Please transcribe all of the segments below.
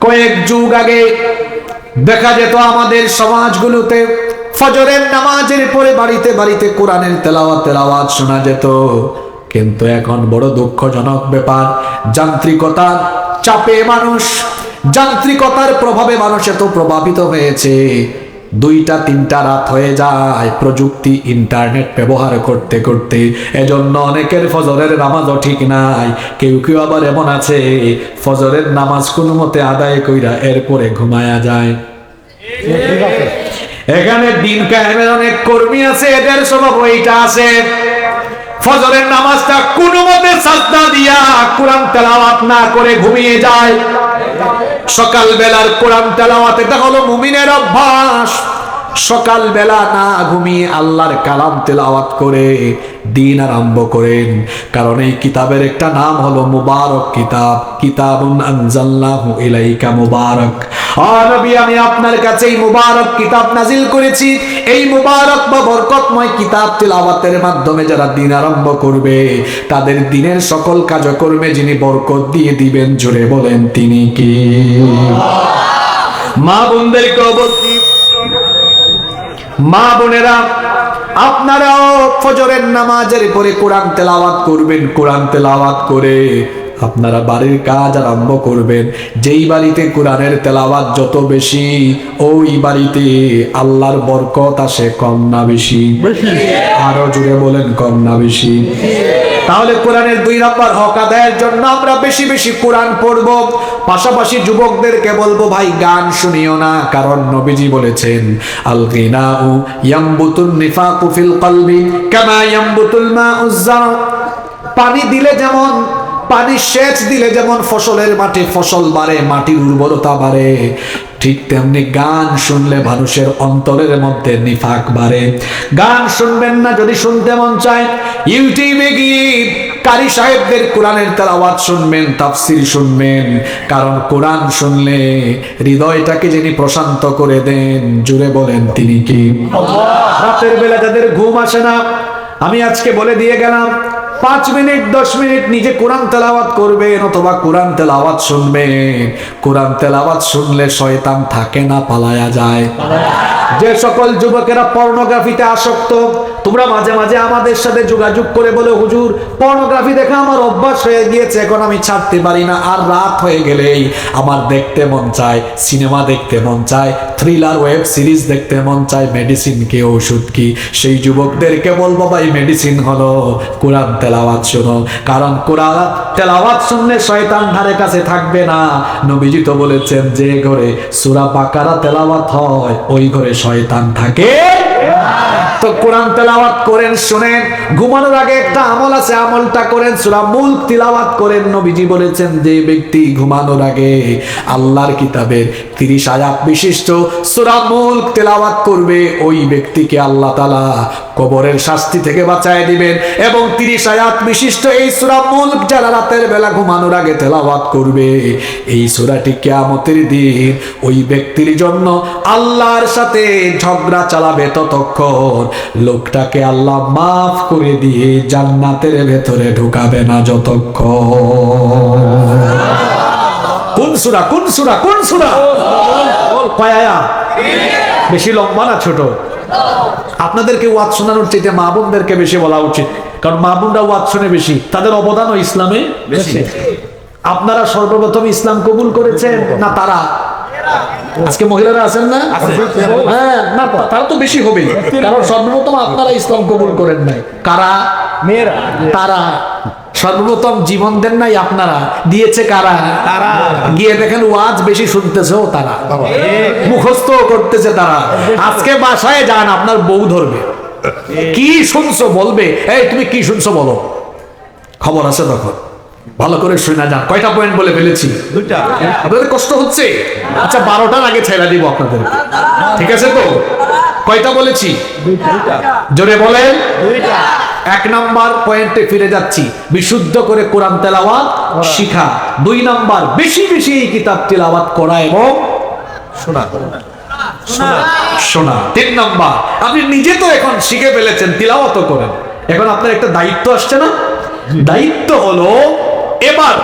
কয়েক যুগ আগে দেখা যেত আমাদের সমাজগুলোতে ফজরের নামাজের পরে বাড়িতে বাড়িতে কোরআনের তেলাওয়াত তেলাওয়াত শোনা যেত। কিন্তু এখন বড় দুঃখজনক ব্যাপার যান্ত্রিকতার চাপে মানুষ, যান্ত্রিকতার প্রভাবে মানুষ এত প্রভাবিত হয়েছে। দুইটা, তিনটা রাত হয়ে যায়। প্রযুক্তি, ইন্টারনেট ব্যবহার করতে করতে এজন্য অনেকের ফজরের নামাজও ঠিক নাই। কেউ কেউ আবার এমন আছে, ফজরের নামাজ কোনো মতে আদায় কইরা এরপরে ঘুমায়া যায়। এখানে দিন কায়েমের অনেক কর্মী আছে, এদের স্বভাব এইটা আছে। ফজরের নামাজটা কোনো মতে সাজদা দিয়া কোরআন তেলাওয়াত না করে ঘুমিয়ে যায়। সকাল বেলার কোরআন তেলাওয়াত, এটা হলো মুমিনের অভ্যাস। সকাল বেলা না ঘুমিয়ে আল্লাহর কালাম তেলাওয়াত করে দিন আরম্ভ করেন। কারণ এই কিতাবের একটা নাম হলো মুবারক কিতাব। ইলাইকা মুবারক। আমি আপনার কাছে এই মুবারক কিতাব নাজিল করেছি। এই মুবারক বা বরকতময় কিতাব মাধ্যমে যারা দিন আরম্ভ করবে, তাদের দিনের সকল কাজকর্মে যিনি বরকত দিয়ে দিবেন জুড়ে বলেন তিনি কি? মা বোনদেরকে অবশ্যই মা বোনেরা আপনারাও ফজরের নামাজের পরে কোরআন তেলাওয়াত করবেন কোরআন তেলাওয়াত করে আপনারা বাড়ির কাজ আরম্ভ করবেন। যেই বাড়িতে কোরআনের তেলাওয়াত যত বেশি ওই বাড়িতে আল্লাহর বরকত আসে কম না বেশি। আরও জুড়ে বলেন কম না বেশি। তাহলে কোরআনের দুই নম্বর হক আদায়ের জন্য আমরা বেশি বেশি কোরআন পড়ব। পাশাপাশি যুবকদেরকে বলব, ভাই, গান শুনিও না। কারণ নবীজি বলেছেন আল গিনাউ ইয়ামবুতুন নিফাকু ফিল কলবি কামা ইয়ামবুতুল মাউজ জারা পানি দিলে যেমন, পানি সেচ দিলে যেমন ফসলের মাঠে ফসল বাড়ে, মাটির উর্বরতা বাড়ে। ঠিক তেমনি গান শুনলে মানুষের অন্তরের মধ্যে নিফাক বাড়ে। গান শুনবেন না যদি শুনতে মন চায়। ইউটিউবে গিয়ে কারি সাহেবদের কোরআনের তার আওয়াজ শুনবেন, তাফসির শুনবেন। কারণ কোরআন শুনলে হৃদয়টাকে যিনি প্রশান্ত করে দেন, জুড়ে বলেন তিনি কি? রাতের বেলা যাদের ঘুম আসে না, আমি আজকে বলে দিয়ে গেলাম পাঁচ মিনিট দশ মিনিট নিজে কোরআন তেলাওয়াত করবেন অথবা কোরআন তেলাওয়াত শুনবেন। কোরআন তেলাওয়াত শুনলে শয়তান থাকে না পালায়া যায়। যে সকল যুবকেরা পর্নোগ্রাফিতে আসক্ত তোমরা মাঝে মাঝে আমাদের সাথে যোগাযোগ করে বলে, হুজুর পর্নোগ্রাফি দেখা আমার অভ্যাস হয়ে গিয়েছে, এখন আমি ছাড়তে পারি না। আর রাত হয়ে গেলেই আমার দেখতে মন চায়, সিনেমা দেখতে মন চায় থ্রিলার ওয়েব সিরিজ দেখতে মন চায় মেডিসিন কি, ওষুধ কি? সেই যুবকদেরকে বলব, ভাই মেডিসিন হলো কোরআন তেলাওয়াত শোনো। কারণ কোরআন তেলাওয়াত শুনলে শয়তান ধারে কাছে থাকবে না। নবীজি তো বলেছেন, যে ঘরে সুরা বাকারা তেলাওয়াত হয়, ওই ঘরে শয়তান থাকে। তো কোরআন তেলাওয়াত করেন, শুনেন। ঘুমানোর আগে একটা আমল আছে, আমলটা করেন, সূরা মুলক তিলাওয়াত করেন। নবীজি বলেছেন, যে ব্যক্তি ঘুমানোর আগে আল্লাহর কিতাবের 30 আয়াত বিশিষ্ট সূরা মুলক তেলাওয়াত করবে, ওই ব্যক্তিকে আল্লাহ তাআলা কবরের শাস্তি থেকে বাঁচায় দিবেন। এবং 30 আয়াত বিশিষ্ট এই সূরা মুলক যারা রাতের বেলা ঘুমানোর আগে তেলাওয়াত করবে, এই সূরাটি কিয়ামতের দিন ওই ব্যক্তির জন্য আল্লাহর সাথে ঝগড়া চালাবে ততক্ষণ লোকটাকে আল্লাহ মাফ করে দিয়ে জান্নাতের ভেতরে ঢুকাবে না যতক্ষণ। কোন সুরা কোন সুরা কোন সুরা? বেশি লম্বা না ছোট? আপনাদেরকে ওয়াজ শোনানোর চাইতে মা বোনদেরকে বেশি বলা উচিত। কারণ মা বোনরা ওয়াজ শুনে বেশি তাদের অবদানও ইসলামে বেশি। আপনারা সর্বপ্রথম ইসলাম কবুল করেছেন না তারা? আজকে মহিলারা আছেন না? হ্যাঁ না তারা তো বেশি হবে। কারণ সর্বপ্রথম আপনারা ইসলাম কবুল করেন নাই। কারা? মেয়েরা। তারা। সর্বপ্রথম জীবন দেন নাই আপনারা। দিয়েছে কারা? তারা। গিয়ে দেখেন ওয়াজ বেশি শুনতেছেও তারা। মুখস্থ করতেছে তারা। আজকে বাসায় যান আপনার বউ ধরবে। কি শুনছো বলবে? এই তুমি কি শুনছো বলো? খবর আছে তখন। ভালো করে শুনে যান কয়টা পয়েন্ট বলে ফেলেছি? দুইটা। আপনাদের কষ্ট হচ্ছে? আচ্ছা বারোটার আগে ছেড়ে দিব আপনাদের। ঠিক আছে তো? কয়টা বলেছি? জোরে বলেন। দুইটা। এক নাম্বার পয়েন্টে ফিরে যাচ্ছি। বিশুদ্ধ করে কোরআন তেলাওয়াত শিখা। দুই নাম্বার বেশি বেশি এই কিতাব তেলাওয়াত করা এবং শোনা। শোনা। তিন নাম্বার আপনি নিজে তো এখন শিখে ফেলেছেন তিলাওয়াত করেন। এখন আপনার একটা দায়িত্ব আসছে না? দায়িত্ব হলো এবার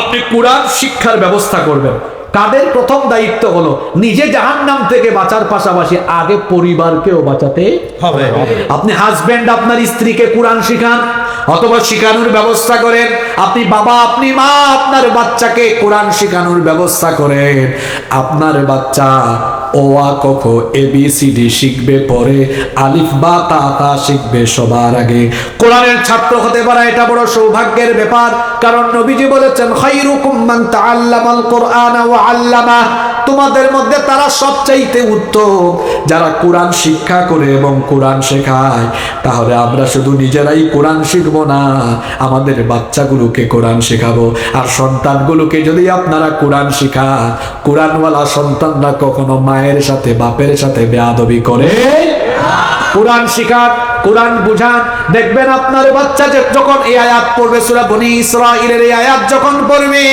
আপনি কোরআন শিক্ষার ব্যবস্থা করবেন। কাদের প্রথম দায়িত্ব হলো নিজে জাহান্নাম থেকে বাঁচার পাশাপাশি আগে পরিবারকেও বাঁচাতে হবে। আপনি হাজবেন্ড আপনার স্ত্রীকে কোরআন শিখান অথবা শিখানোর ব্যবস্থা করেন। আপনি বাবা আপনি মা আপনার বাচ্চাকে কোরআন শিখানোর ব্যবস্থা করেন। আপনার বাচ্চা ও আ ক খ, এ, বি, সি, ডি শিখবে পরে, আলিফ, বা, তা তা শিখবে সবার আগে। কোরআনের ছাত্র হতে পারা এটা বড় সৌভাগ্যের ব্যাপার, কারণ নবীজি বলেছেন খাইরুকুম মান তাআল্লামাল কোরআন ওয়া আল্লামা তোমাদের মধ্যে তারা সবচাইতে উত্তম। যারা কোরআন শিক্ষা করে এবং কোরআন শেখায়, তাহলে আমরা শুধু নিজেরাই কোরআন শিখব না, আমাদের বাচ্চাগুলোকে কোরআন শেখাবো। আর সন্তানগুলোকে যদি আপনারা কোরআন শিখা কোরআনওয়ালা সন্তানরা কখনো মায়ের সাথে, বাপের সাথে বেয়াদবি করে? কোরআন শিখান, কোরআন বুঝান। দেখবেন আপনার বাচ্চা যে যখন এই আয়াত পড়বে, সূরা বনি ইসরাঈলের এই আয়াত যখন পড়বে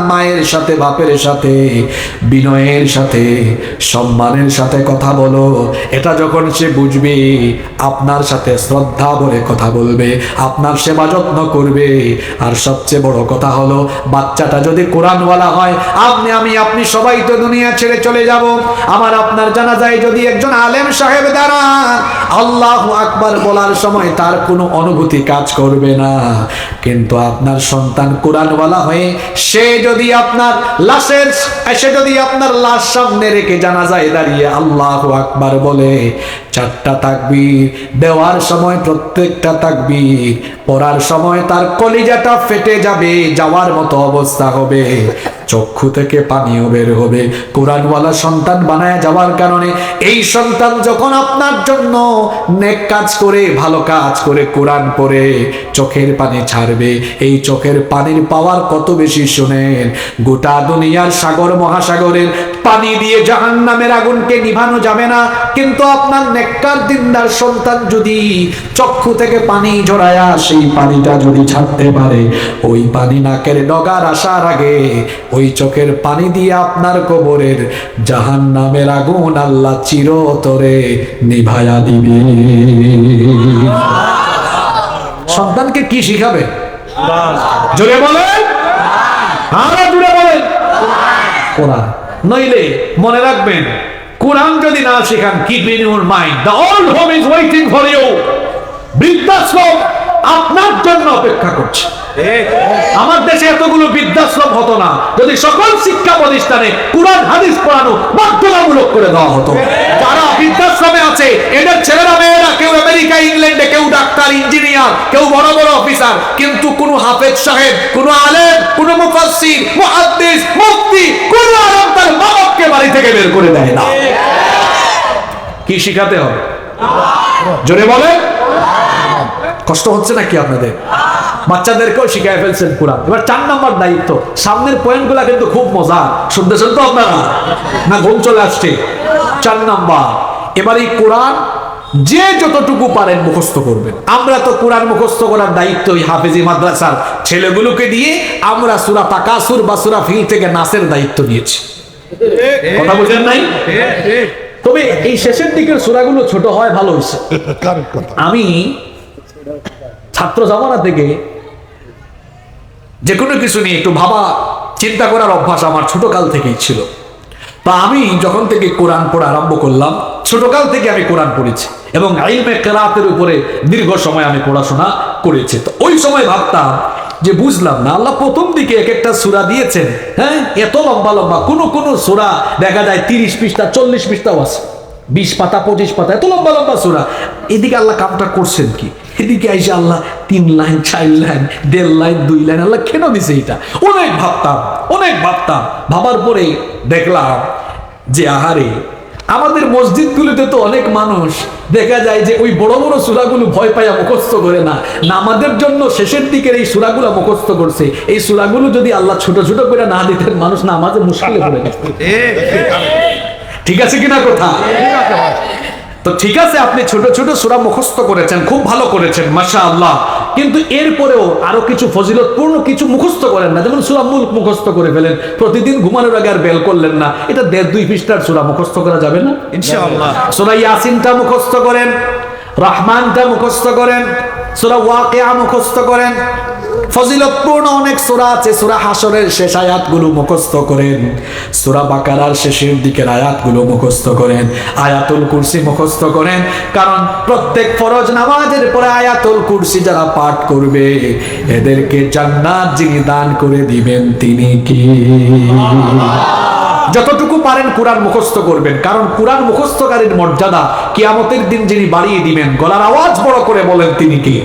মায়ের সাথে, বাপের সাথে, বিনয়ের সাথে, সম্মানের সাথে কথা বলো। এটা যখন সে বুঝবে, আপনার সাথে শ্রদ্ধা বলে কথা বলবে, আপনার সেবা যত্ন করবে। আর সবচেয়ে বড় কথা হলো, বাচ্চাটা যদি কোরআনওয়ালা হয়, আপনি, আমি, আপনি সবাই তো দুনিয়া ছেড়ে চলে যাব। আমার আপনার জানা যায় যদি একজন আলেম সাহেব দাঁড়ান আল্লাহ আকবার বলার সময় তার কোনো অনুভূতি কাজ করবে না। কিন্তু আপনার সন্তান কোরআনওয়ালা হয়ে সে যদি আপনার লাশের সে যদি আপনার লাশ সামনে রেখে জানা যায় দাঁড়িয়ে আল্লাহ আকবার বলে, চারটা তাকবীর দেওয়ার সময় প্রত্যেকটা তাকবীর পড়ার সময় তার কলিজাটা ফেটে যাবে, যাওয়ার মতো অবস্থা হবে। চক্ষু থেকে পানিও বের হবে। কোরআনওয়ালা সন্তান বানায় যাওয়ার কারণে এই সন্তান যখন আপনার জন্য নেক কাজ করে, ভালো কাজ করে, কোরআন পড়ে, চোখের পানি ছাড়বে, এই চোখের পানির পাওয়ার কত বেশি শোনেন। গোটা দুনিয়ার সাগর মহাসাগরের পানি দিয়ে জাহান নামের আগুনকে নিভানো যাবে না। কিন্তু আপনার নেককার দিনদার সন্তান যদি চক্ষু থেকে পানি ঝরায়া সেই পানিটা যদি ছাড়তে পারে ওই পানি নাকের ডগার আসার আগে ওই চোখের পানি দিয়ে আপনার কবরের জাহান নামের আগুন আল্লাহ চিরতরে নিভায়া দিবে। সন্তানকে কি শিখাবে? জোরে বলেন। আরও জোরে বলেন। কোরআন। নইলে মনে রাখবেন, কোরআন যদি না শেখান keep in your mind the old home is waiting for you বৃদ্ধাশ্রম আপনার জন্য অপেক্ষা করছে। আমার দেশে এতগুলো বৃদ্ধাশ্রম হতো না। যদি সকল শিক্ষা প্রতিষ্ঠানে কোরআন হাদিস পড়ানো বাধ্যতামূলক করে দেওয়া হতো। যারা বৃদ্ধাশ্রমে আছে এদের ছেলেরা মেয়েরা কেউ আমেরিকা ইংল্যান্ডে কেউ ডাক্তার ইঞ্জিনিয়ার কেউ বড় বড় অফিসার কিন্তু কোনো হাফেজ সাহেব কোনো আলেম কোনো মুফাসসির মুহাদ্দিস মুফতি কোনো আলেম তার মা বাপকে বাড়ি থেকে বের করে দেয় না। কি শিখাতে হবে? জোরে বলে কষ্ট হচ্ছে নাকি আপনাদের? বাচ্চাদেরকেও শিখাই ফেলছেন কোরআন। এবার চার নম্বর দায়িত্ব। সামনের পয়েন্টগুলা কিন্তু খুব মজা। শুনতেছেন তো আপনারা? না ঘুম চলে আসছে। চার নাম্বার। এবার এই কোরআন যে যতটুকু পারেন মুখস্থ করবেন। আমরা তো কোরআন মুখস্থ করার দায়িত্ব ওই হাফেজি মাদ্রাসার ছেলেগুলোকে দিয়ে আমরা সুরা তাকাসুর বা সুরা ফিল থেকে নাসের দায়িত্ব নিয়েছি। কথা বুঝেন নাই? তবে এই শেষের দিকের সুরাগুলো ছোট হয় ভালো হয়েছে। আমি ছাত্র জামানা থেকে যে কোনো কিছু নিয়ে একটু ভাবা, চিন্তা করার অভ্যাস আমার ছোটকাল থেকেই ছিল। তা আমি যখন থেকে কোরআন পড়া আরম্ভ করলাম, ছোটকাল থেকে আমি কোরআন পড়েছি এবং আইলমে কেরাতের উপরে দীর্ঘ সময় আমি পড়াশোনা করেছি। তো ওই সময় ভাবতাম যে বুঝলাম না, আল্লাহ প্রথম দিকে এক একটা সুরা দিয়েছেন হ্যাঁ? এত লম্বা লম্বা, কোনো কোনো সুরা দেখা যায় তিরিশ পৃষ্ঠা, চল্লিশ পৃষ্ঠাও আছে। বিশ পাতা, পঁচিশ পাতা, এত লম্বা লম্বা সুরা। এদিকে আল্লাহ কামটা করছেন কি? এদিকে আইসা আল্লাহ তিন লাইন চার লাইন দেড় লাইন দুই লাইন আল্লাহ কেন দিছে এটা? অনেক ভাবতাম অনেক ভাবতাম। ভাবার পরে দেখলাম যে আহারে আমাদের মসজিদগুলোতে তো অনেক মানুষ। দেখা যায় যে ওই বড় বড় সুরাগুলো ভয় পাইয়া মুখস্থ করে না। আমাদের জন্য শেষের দিকের এই সুরাগুলো মুখস্থ করছে। এই সুরাগুলো যদি আল্লাহ ছোট ছোট করে না দিতেন মানুষ না আমাদের মুশকিলে পড়ে গেছে ঠিক আছে কিনা কথা? তো ঠিক আছে আপনি ছোট ছোট সূরা মুখস্থ করেছেন খুব ভালো করেছেন মাশা আল্লাহ কিন্তু এরপরেও আরও কিছু ফজিলতপূর্ণ কিছু মুখস্থ করেন না। যেমন সূরা মুলক মুখস্থ করে ফেলেন প্রতিদিন ঘুমানোর আগে আর বেল করলেন না। এটা দেড় দুই পৃষ্ঠার সূরা মুখস্থ করা যাবে না? ইনশাআল্লাহ। সূরা ইয়াসিনটা মুখস্থ করেন রহমানটা মুখস্থ করেন সূরা ওয়াকিয়া মুখস্থ করেন ফজিলতপূর্ণ অনেক সূরা আছে। সূরা হাসরের শেষ আয়াতগুলো মুখস্থ করেন। সূরা বাকারার শেষের দিকের আয়াতগুলো মুখস্থ করেন। আয়াতুল কুরসি মুখস্থ করেন। কারণ প্রত্যেক ফরজ নামাজের পরে আয়াতুল কুরসি যারা পাঠ করবে, এদেরকে জান্নাত যিনি দান করে দিবেন তিনি কি? যতটুকু পারেন কোরআন মুখস্থ করবেন। কারণ কোরআন মুখস্থকারীর মর্যাদা কিয়ামতের দিন যিনি বাড়িয়ে দিবেন, গলার আওয়াজ বড় করে বলেন তিনি কি?